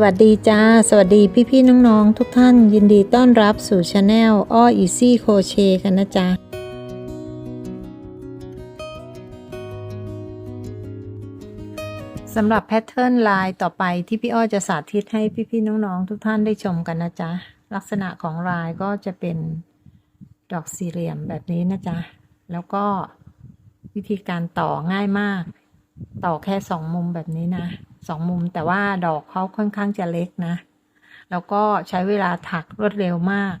สวัสดีจ้า สวัสดีพี่ๆน้องๆ ทุกท่านยินดีต้อนรับสู่ช anel อ้ออีซี่โคเชกันนะจ๊ะสำหรับแพทเทิร์นลายต่อไปที่พี่อ้อจะสาธิตให้พี่ๆน้องๆ ทุกท่านได้ชมกันนะจ๊ะ ลักษณะของลายก็จะเป็นดอกสี่เหลี่ยมแบบนี้นะจ๊ะ แล้วก็วิธีการต่อง่ายมาก ต่อแค่สองมุมแบบนี้นะ สองมุมแต่ว่าดอกเขาค่อนข้างจะเล็กนะ แล้วก็ใช้เวลาถักรวดเร็วมาก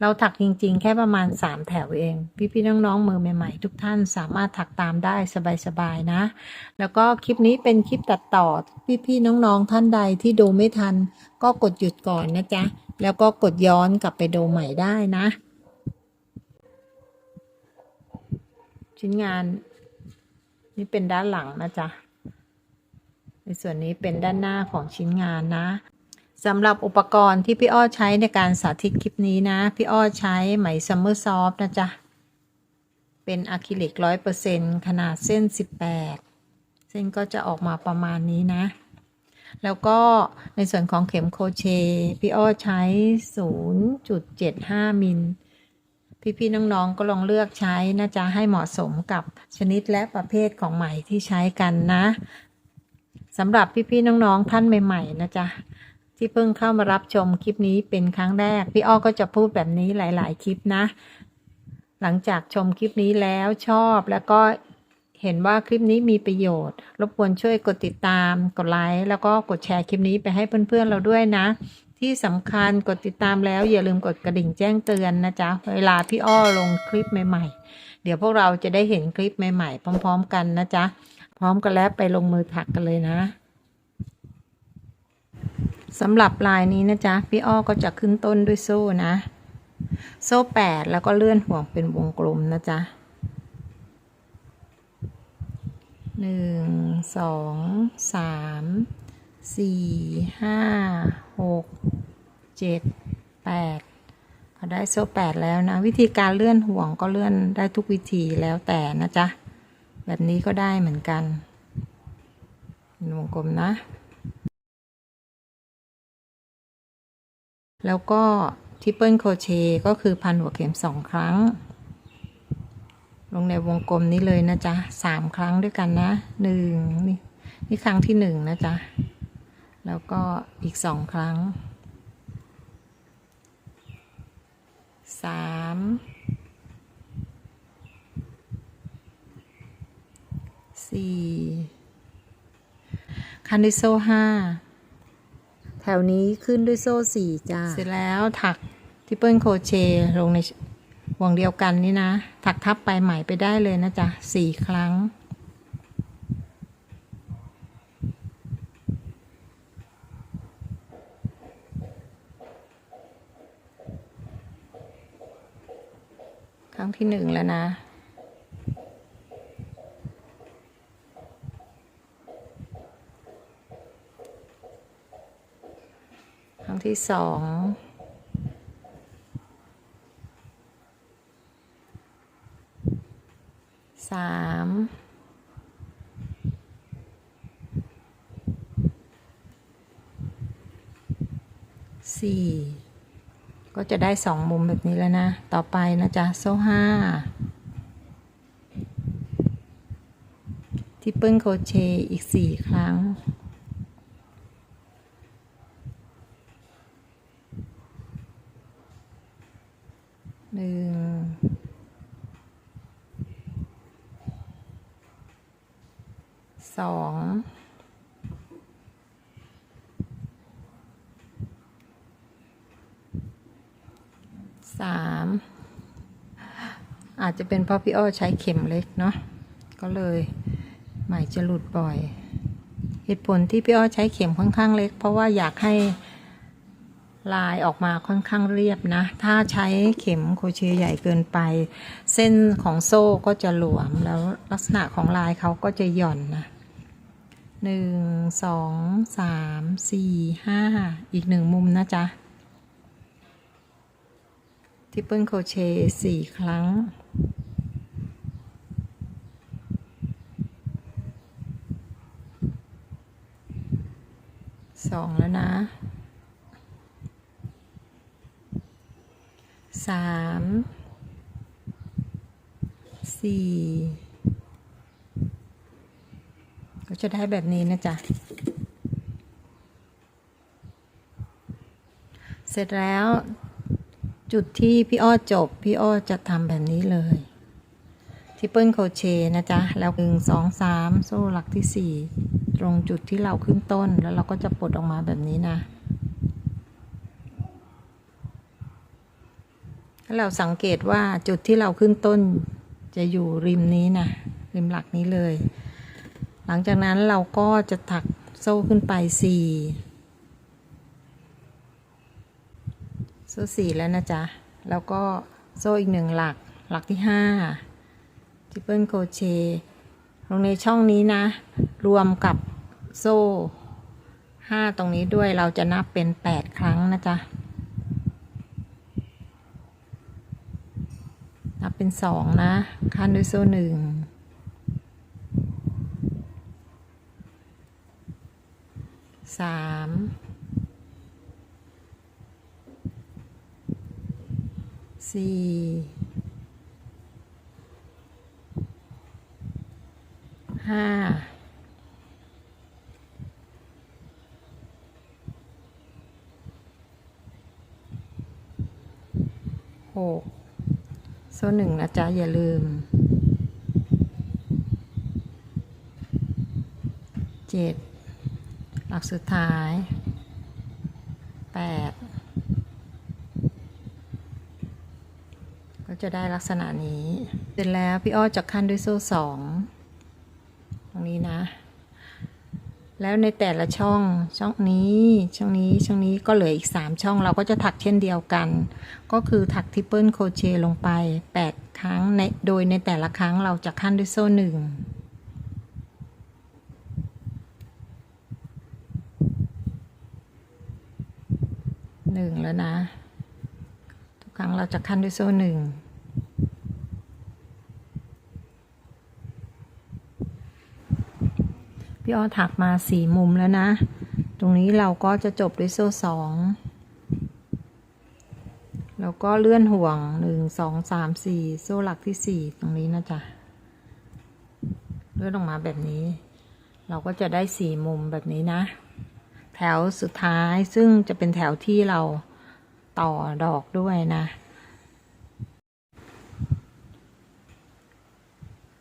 เราถักจริงๆ แค่ประมาณสามแถวเอง พี่ๆน้องๆมือใหม่ๆ ทุกท่านสามารถถักตามได้สบายๆนะ แล้วก็คลิปนี้เป็นคลิปตัดต่อ พี่ๆน้องๆท่านใดที่ดูไม่ทัน ก็กดหยุดก่อนนะจ๊ะ แล้วก็กดย้อนกลับไปดูใหม่ได้นะ ชิ้นงาน นี่เป็นด้านหลังนะจ๊ะ ในส่วนนี้เป็นด้านหน้าของชิ้นงานนะสำหรับอุปกรณ์ที่พี่อ้อใช้ในการสาธิตคลิปนี้นะ พี่อ้อใช้ไหมซัมเมอร์ซอฟนะจ๊ะ เป็นอะคริลิกร้อยเปอร์เซ็นขนาดเส้น 18 เส้นก็จะออกมาประมาณนี้นะ แล้วก็ในส่วนของเข็มโคเช พี่อ้อใช้ 0.75 มิล พี่ๆน้องๆก็ลองเลือกใช้นะจ๊ะ ให้เหมาะสมกับชนิดและประเภทของไหมที่ใช้กันนะ สำหรับพี่ๆน้องๆท่านใหม่ๆนะจ๊ะที่เพิ่งเข้ามารับชมคลิปนี้เป็นครั้งแรก พี่อ้อก็จะพูดแบบนี้หลาย ๆ คลิปนะ หลังจากชมคลิปนี้แล้วชอบแล้วก็เห็นว่าคลิปนี้มีประโยชน์ รบกวนช่วยกดติดตาม กดไลค์แล้วก็กดแชร์คลิปนี้ไปให้เพื่อนๆเราด้วยนะ ที่สำคัญกดติดตามแล้วอย่าลืมกดกระดิ่งแจ้งเตือนนะจ๊ะเวลาพี่อ้อลงคลิปใหม่ ๆ เดี๋ยวพวกเราจะได้เห็นคลิปใหม่ ๆ พร้อม ๆ กันนะจ๊ะ พร้อมกันแล้วไปลงมือถักกันเลยนะสำหรับลายนี้นะจ๊ะ พี่อ้อก็จะขึ้นต้นด้วยโซ่นะ โซ่แปดแล้วก็เลื่อนห่วงเป็นวงกลมนะจ๊ะหนึ่งสองสามสี่ห้าหกเจ็ดแปดพอได้โซ่แปดแล้วนะ วิธีการเลื่อนห่วงก็เลื่อนได้ทุกวิธีแล้วแต่นะจ๊ะ แบบนี้ก็ได้เหมือนกันเป็นวงกลมนะ แล้วก็ทริปเปิลโคเชก็คือพันหัวเข็มสองครั้ง ลงในวงกลมนี้เลยนะจ๊ะสามครั้งด้วยกันนะหนึ่งนี่นี่ครั้งที่หนึ่งนะจ๊ะ แล้วก็อีกสองครั้งสาม สี่คันดิโซห้าแถวนี้ขึ้นด้วยโซ่สี่จ้าเสร็จแล้วถักทิปเปิลโคเชต์ลงในวงเดียวกันนี่นะ ถักทับไปใหม่ไปได้เลยนะจ๊ะสี่ครั้ง ครั้งที่หนึ่งแล้วนะ ครั้ง ที่สองสามสี่ก็จะได้สองมุมแบบนี้แล้วนะ ต่อไปนะจ๊ะ โซ่ห้าที่เปิ้ลโคเชอีกสี่ครั้ง หนึ่ง สองสามอาจจะเป็นเพราะพี่อ้อใช้เข็มเล็กเนาะก็เลยไหมจะหลุดบ่อย เหตุผลที่พี่อ้อใช้เข็มค่อนข้างเล็ก เพราะว่าอยากให้ลายออกมาค่อนข้างเรียบนะ ถ้าใช้เข็มโคเชต์ใหญ่เกินไป เส้นของโซ่ก็จะหลวมแล้วลักษณะของลายเขาก็จะหย่อนนะ หนึ่งสองสามสี่ห้าอีกหนึ่งมุมนะจ๊ะทิปเปิลโคเชต์สี่ครั้ง สองแล้วนะสามสี่ ก็ จะได้แบบนี้นะจ๊ะ เสร็จแล้ว จุดที่พี่อ้อจบ พี่อ้อจะทำแบบนี้เลยทิปเปิลโคเชนะจ๊ะ แล้วหนึ่งสองสามโซ่หลักที่สี่ตรงจุดที่เราขึ้นต้นแล้วเราก็จะปลดออกมาแบบนี้นะถ้าเราสังเกตว่าจุดที่เราขึ้นต้นจะอยู่ริมนี้นะริมหลักนี้เลย หลังจากนั้นเราก็จะถักโซ่ขึ้นไปสี่โซ่สี่แล้วนะจ๊ะ แล้วก็โซ่อีกหนึ่งหลักหลักที่ห้าทริปเปิลโคเชตรงในช่องนี้นะ รวมกับโซ่ห้าตรงนี้ด้วยเราจะนับเป็นแปดครั้งนะจ๊ะ นับเป็นสองนะ ขั้นด้วยโซ่หนึ่ง สามสี่ห้าหกโซ่หนึ่งนะจ๊ะ อย่าลืมเจ็ด หลักสุดท้ายแปดก็จะได้ลักษณะนี้ เสร็จแล้วพี่อ้อจะขั้นด้วยโซ่สองตรงนี้นะ แล้วในแต่ละช่องช่องนี้ช่องนี้ช่องนี้ก็เหลืออีก 3 ช่องเราก็จะถักเช่นเดียวกัน ก็คือถักทริปเปิลโคเชลงไป 8 ครั้งในโดยในแต่ละครั้งเราจะขั้นด้วยโซ่หนึ่ง หนึ่งแล้วนะ ทุกครั้งเราจะขั้นด้วยโซ่หนึ่งพี่อ้อถักมาสี่มุมแล้วนะ ตรงนี้เราก็จะจบด้วยโซ่สองแล้วก็เลื่อนห่วงหนึ่งสองสามสี่โซ่หลักที่สี่ตรงนี้นะจ๊ะ เลื่อนออกมาแบบนี้ เราก็จะได้สี่มุมแบบนี้นะ แถวสุดท้ายซึ่งจะเป็นแถวที่เราต่อดอกด้วยนะ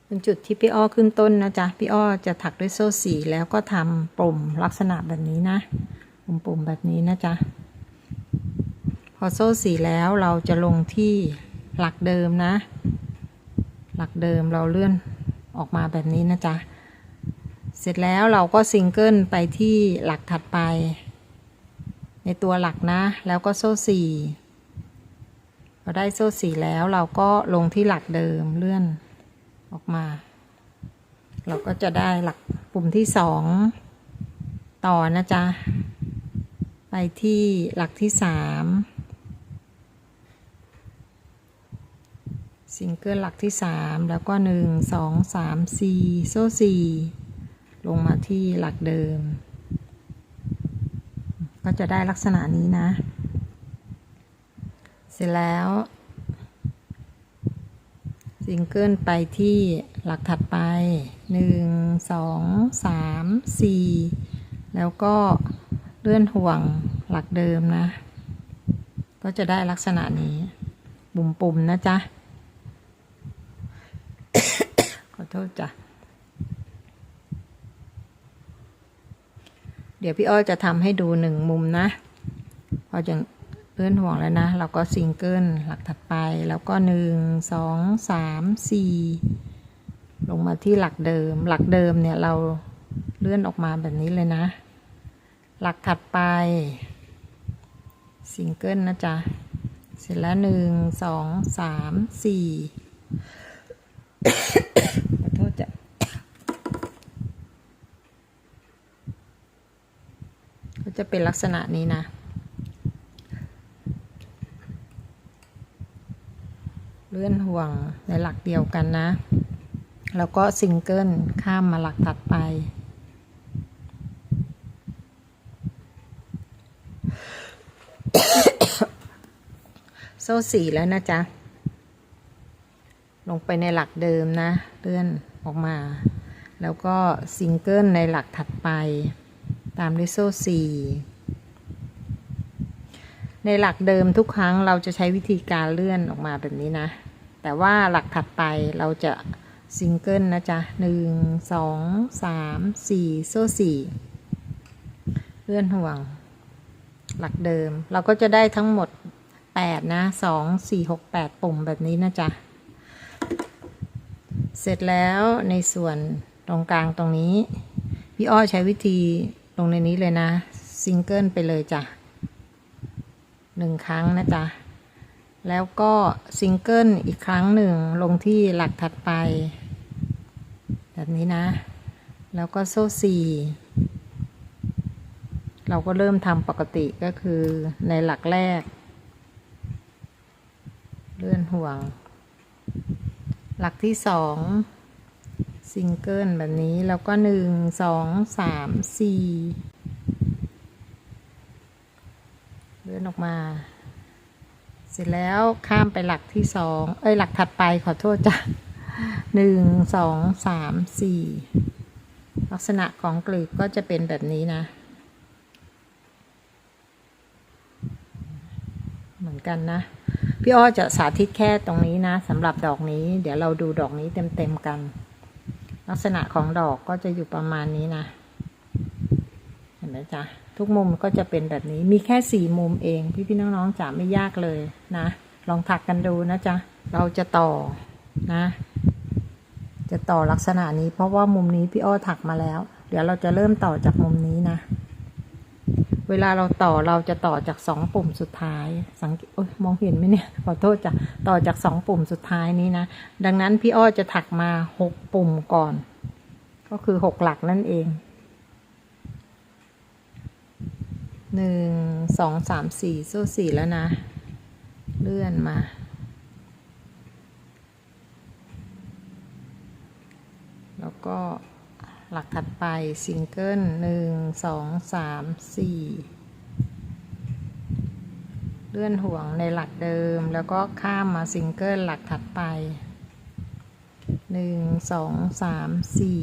เป็นจุดที่พี่อ้อขึ้นต้นนะจ๊ะพี่อ้อจะถักด้วยโซ่สีแล้วก็ทำปุ่มลักษณะแบบนี้นะปุ่มปุ่มแบบนี้นะจ๊ะพอโซ่สีแล้วเราจะลงที่หลักเดิมนะ หลักเดิมเราเลื่อนออกมาแบบนี้นะจ๊ะเสร็จแล้วเราก็ซิงเกิลไปที่หลักถัดไป ในตัวหลักนะ แล้วก็โซ่สี่พอได้โซ่สี่แล้วเราก็ลงที่หลักเดิมเลื่อน ออกมา เราก็จะได้หลักปุ่มที่สองต่อนะจ๊ะ ไปที่หลักที่สามซิงเกิลหลักที่สามแล้วก็หนึ่งสองสามสี่โซ่สี่ลงมาที่หลักเดิม ก็จะได้ลักษณะนี้นะ เสร็จแล้ว ซิงเกิลไปที่หลักถัดไปหนึ่งสองสามสี่แล้วก็เลื่อนห่วงหลักเดิมนะ ก็จะได้ลักษณะนี้ปุ่มๆนะจ๊ะ ขอโทษจ้ะ เดี๋ยวพี่อ้อยจะทำให้ดูหนึ่งมุมนะ พอจะ เลื่อนห่วงแล้วนะ เราก็ซิงเกิลหลักถัดไปแล้วก็หนึ่งสองสามสี่ลงมาที่หลักเดิม หลักเดิมเนี่ยเราเลื่อนออกมาแบบนี้เลยนะ หลักถัดไปซิงเกิลนะจ๊ะ เสร็จแล้วหนึ่งสองสามสี่ขอโทษจ้ะก็จะเป็นลักษณะนี้นะ เลื่อนห่วงในหลักเดียวกันนะ แล้วก็ซิงเกิลข้ามมาหลักถัดไปโซ่สี่แล้วนะจ๊ะ ลงไปในหลักเดิมนะ เลื่อนออกมา แล้วก็ซิงเกิลในหลักถัดไป ตามด้วยโซ่สี่ในหลักเดิมทุกครั้งเราจะใช้วิธีการเลื่อนออกมาแบบนี้นะ แต่ว่าหลักถัดไปเราจะซิงเกิลนะจ๊ะหนึ่งสองสามสี่โซ่สี่เลื่อนห่วง หลักเดิม เราก็จะได้ทั้งหมดแปดนะสองสี่หกแปดปุ่มแบบนี้นะจ๊ะ เสร็จแล้วในส่วนตรงกลางตรงนี้ พี่อ้อใช้วิธีลงในนี้เลยนะ ซิงเกิลไปเลยจ้ะหนึ่งครั้งนะจ๊ะ แล้วก็ซิงเกิลอีกครั้งหนึ่งลงที่หลักถัดไป แบบนี้นะ แล้วก็โซ่สี่เราก็เริ่มทำปกติก็คือในหลักแรก เลื่อนห่วง หลักที่สองซิงเกิลแบบนี้ แล้วก็หนึ่งสองสามสี่เลื่อนออกมา เสร็จแล้วข้ามไปหลักที่สองเอ้ยหลักถัดไปขอโทษจ้ะหนึ่งสองสามสี่ลักษณะของกลีบก็จะเป็นแบบนี้นะ เหมือนกันนะ พี่อ้อจะสาธิตแค่ตรงนี้นะสำหรับดอกนี้ เดี๋ยวเราดูดอกนี้เต็มๆกัน ลักษณะของดอกก็จะอยู่ประมาณนี้นะ เห็นไหมจ๊ะ ทุกมุมก็จะเป็นแบบนี้ มีแค่สี่มุมเอง พี่ๆน้องๆจะไม่ยากเลยนะ ลองถักกันดูนะจ๊ะ เราจะต่อนะ จะต่อลักษณะนี้ เพราะว่ามุมนี้พี่อ้อถักมาแล้ว เดี๋ยวเราจะเริ่มต่อจากมุมนี้นะ เวลาเราต่อเราจะต่อจากสองปุ่มสุดท้าย สังเกตโอ้ยมองเห็นไหมเนี่ย ขอโทษจ้ะ ต่อจากสองปุ่มสุดท้ายนี้นะ ดังนั้นพี่อ้อจะถักมาหกปุ่มก่อน ก็คือหกหลักนั่นเอง หนึ่งสองสามสี่โซ่สี่แล้วนะ เลื่อนมา แล้วก็หลักถัดไปซิงเกิลหนึ่งสองสามสี่เลื่อนห่วงในหลักเดิม แล้วก็ข้ามมาซิงเกิลหลักถัดไปหนึ่งสองสามสี่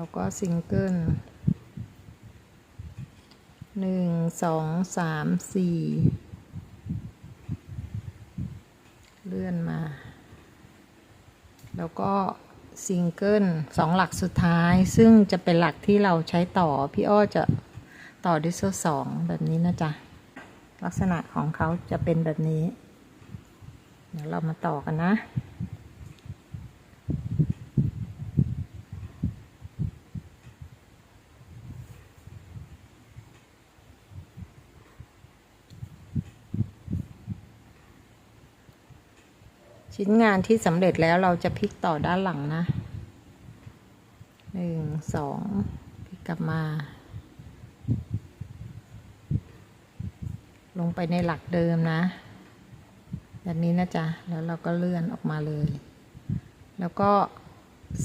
แล้วก็ซิงเกิลหนึ่งสองสามสี่เลื่อนมา แล้วก็ซิงเกิลสองหลักสุดท้าย ซึ่งจะเป็นหลักที่เราใช้ต่อ พี่อ้อจะต่อด้วยโซสองแบบนี้นะจ๊ะ ลักษณะของเขาจะเป็นแบบนี้ เดี๋ยวเรามาต่อกันนะ ชิ้นงานที่สำเร็จแล้วเราจะพลิกต่อด้านหลังนะหนึ่งสองพลิกกลับมา ลงไปในหลักเดิมนะแบบนี้นะจ๊ะ แล้วเราก็เลื่อนออกมาเลย แล้วก็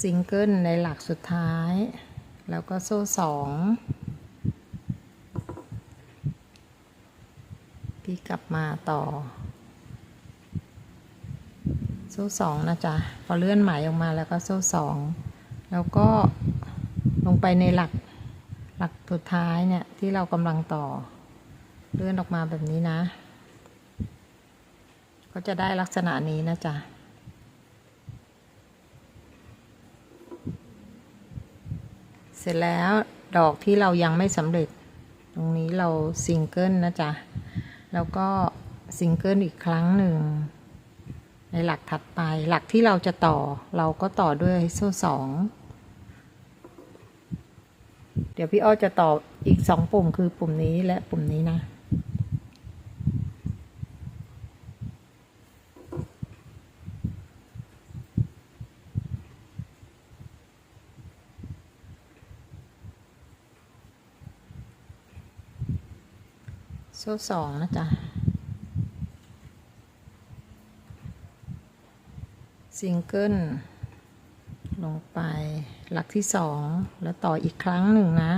ซิงเกิลในหลักสุดท้าย แล้วก็โซ่สองพลิกกลับมาต่อ โซ่สองนะจ๊ะพอเลื่อนไหมออกมาแล้วก็โซ่สองแล้วก็ลงไปในหลักหลักสุดท้ายเนี่ยที่เรากำลังต่อ เลื่อนออกมาแบบนี้นะ ก็จะได้ลักษณะนี้นะจ๊ะเสร็จแล้วดอกที่เรายังไม่สำเร็จ ตรงนี้เราซิงเกิลนะจ๊ะแล้วก็ซิงเกิลอีกครั้งหนึ่ง ในหลักถัดไปหลักที่เราจะต่อเราก็ต่อด้วยโซ่สองเดี๋ยวพี่อ้อจะต่ออีกสองปุ่มคือปุ่มนี้และปุ่มนี้นะ โซ่สองนะจ๊ะ ซิงเกิลลงไปหลักที่สองแล้วต่ออีกครั้งหนึ่งนะ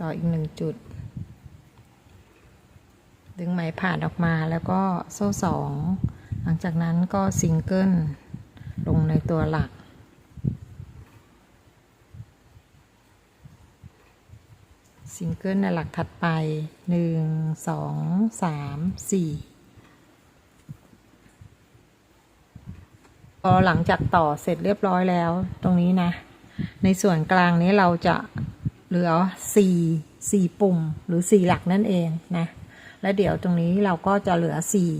ต่ออีกหนึ่งจุด ดึงไหมผ่านออกมาแล้วก็โซ่สองหลังจากนั้นก็ซิงเกิลลงในตัวหลัก ซิงเกิลในหลักถัดไปหนึ่งสองสามสี่ อหลังจากต่อเสร็จเรียบร้อยแล้ว ตรงนี้นะ ในส่วนกลางนี้เราจะเหลือสี่สี่ปุ่มหรือสี่หลักนั่นเองนะ แล้วเดี๋ยวตรงนี้เราก็จะเหลือสี่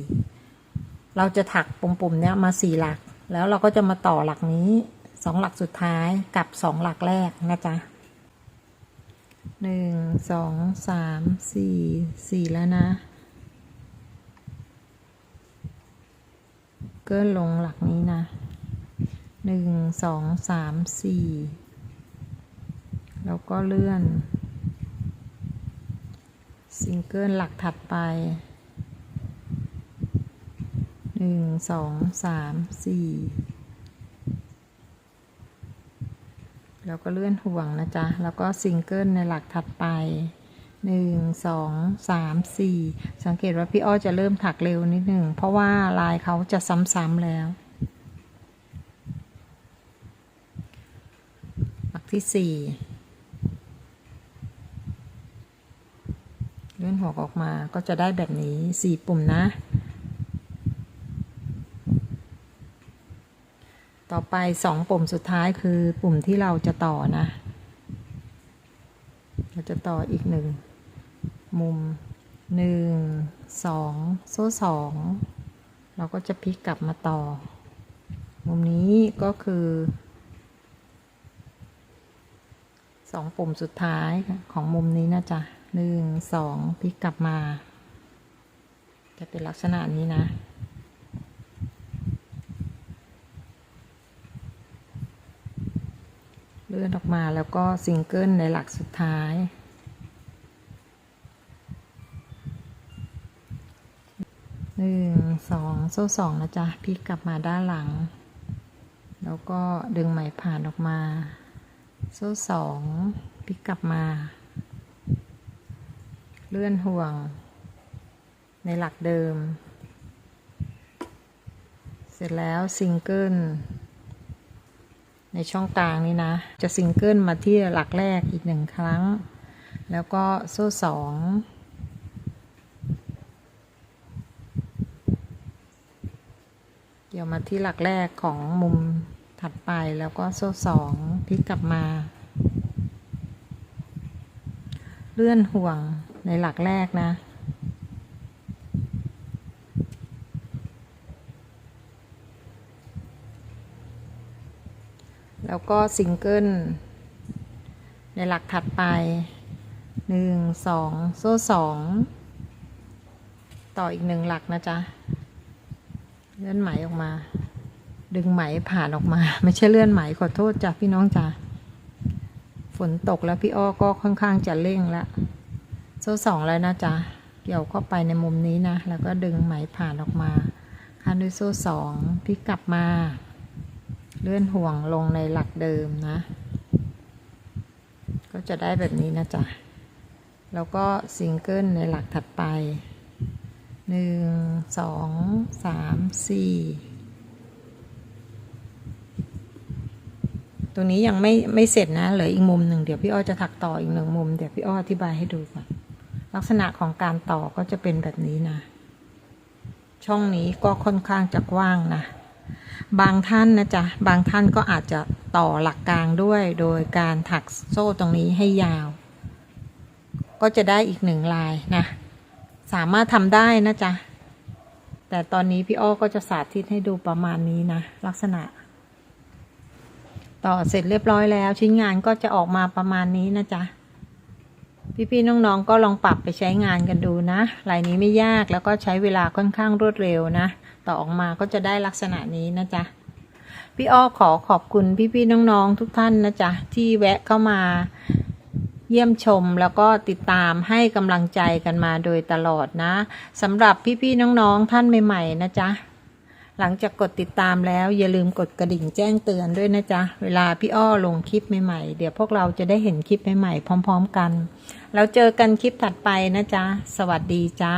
เราจะถักปุ่มๆเนี้ยมาสี่หลัก แล้วเราก็จะมาต่อหลักนี้สองหลักสุดท้ายกับสองหลักแรกนะจ๊ะหนึ่งสองสามสี่สี่แล้วนะ เกินลงหลักนี้นะ หนึ่งสองสามสี่แล้วก็เลื่อนซิงเกิลหลักถัดไปหนึ่งสองสามสี่แล้วก็เลื่อนห่วงนะจ๊ะ แล้วก็ซิงเกิลในหลักถัดไปหนึ่งสองสามสี่สังเกตว่าพี่อ้อจะเริ่มถักเร็วนิดหนึ่ง เพราะว่าลายเขาจะซ้ำๆแล้ว หลัก ที่สี่เลื่อนหัวออกมาก็จะได้แบบนี้สี่ปุ่มนะ ต่อไปสองปุ่มสุดท้ายคือปุ่มที่เราจะต่อนะ เราจะต่ออีกหนึ่งมุมหนึ่งสองโซ่สองเราก็จะพลิกกลับมาต่อ มุมนี้ก็คือ สองปุ่มสุดท้ายของมุมนี้นะจ๊ะหนึ่งสองพลิกกลับมา จะเป็นลักษณะนี้นะ เลื่อนออกมาแล้วก็ซิงเกิลในหลักสุดท้าย หนึ่งสองโซ่สองนะจ๊ะพลิกกลับมาด้านหลัง แล้วก็ดึงไหมผ่านออกมา โซ่สองพลิกกลับมา เลื่อนห่วง ในหลักเดิม เสร็จแล้วซิงเกิลในช่องกลางนี้นะ จะซิงเกิลมาที่หลักแรกอีกหนึ่งครั้ง แล้วก็โซ่สองเกี่ยวมาที่หลักแรกของมุมถัดไปแล้วก็โซ่สอง พลิกกลับมา เลื่อนห่วงในหลักแรกนะ แล้วก็ซิงเกิล ในหลักถัดไปหนึ่งสองโซ่สองต่ออีกหนึ่งหลักนะจ๊ะเลื่อนไหมออกมา ดึงไหมผ่านออกมา ไม่ใช่เลื่อนไหมขอโทษจ้ะพี่น้องจ้ะฝนตกแล้วพี่อ้อก็ค่อนข้างจะเร่งละโซ่สองแล้วนะจ๊ะเกี่ยวเข้าไปในมุมนี้นะ แล้วก็ดึงไหมผ่านออกมาคันด้วยโซ่สองพลิกกลับมา เลื่อนห่วงลงในหลักเดิมนะ ก็จะได้แบบนี้นะจ๊ะแล้วก็ซิงเกิลในหลักถัดไปหนึ่งสองสามสี่ ตรงนี้ยังไม่ไม่เสร็จนะเหลืออีกมุมหนึ่งเดี๋ยวพี่อ้อจะถักต่ออีกหนึ่งมุมเดี๋ยวพี่อ้ออธิบายให้ดูก่อนลักษณะของการต่อก็จะเป็นแบบนี้นะ ช่องนี้ก็ค่อนข้างจะกว้างนะ บางท่านนะจ๊ะบางท่านก็อาจจะต่อหลักกลางด้วย โดยการถักโซ่ตรงนี้ให้ยาว ก็จะได้อีกหนึ่งลายนะ สามารถทำได้นะจ๊ะแต่ตอนนี้พี่อ้อก็จะสาธิตให้ดูประมาณนี้นะ ลักษณะ ต่อเสร็จเรียบร้อยแล้ว ชิ้นงานก็จะออกมาประมาณนี้นะจ๊ะพี่ๆน้องๆก็ลองปรับไปใช้งานกันดูนะลายนี้ไม่ยากแล้วก็ใช้เวลาค่อนข้างรวดเร็วนะ ต่อออกมาก็จะได้ลักษณะนี้นะจ๊ะพี่อ้อขอขอบคุณพี่ๆน้องๆทุกท่านนะจ๊ะที่แวะเข้ามาเยี่ยมชมแล้วก็ติดตามให้กำลังใจกันมาโดยตลอดนะสำหรับพี่ๆน้องๆท่านใหม่ๆนะจ๊ะ หลังจากกดติดตามแล้วอย่าลืมกดกระดิ่งแจ้งเตือนด้วยนะจ๊ะ เวลาพี่อ้อลงคลิปใหม่ๆ เดี๋ยวพวกเราจะได้เห็นคลิปใหม่ๆพร้อม ๆ กัน แล้วเจอกันคลิปถัดไปนะจ๊ะ สวัสดีจ้า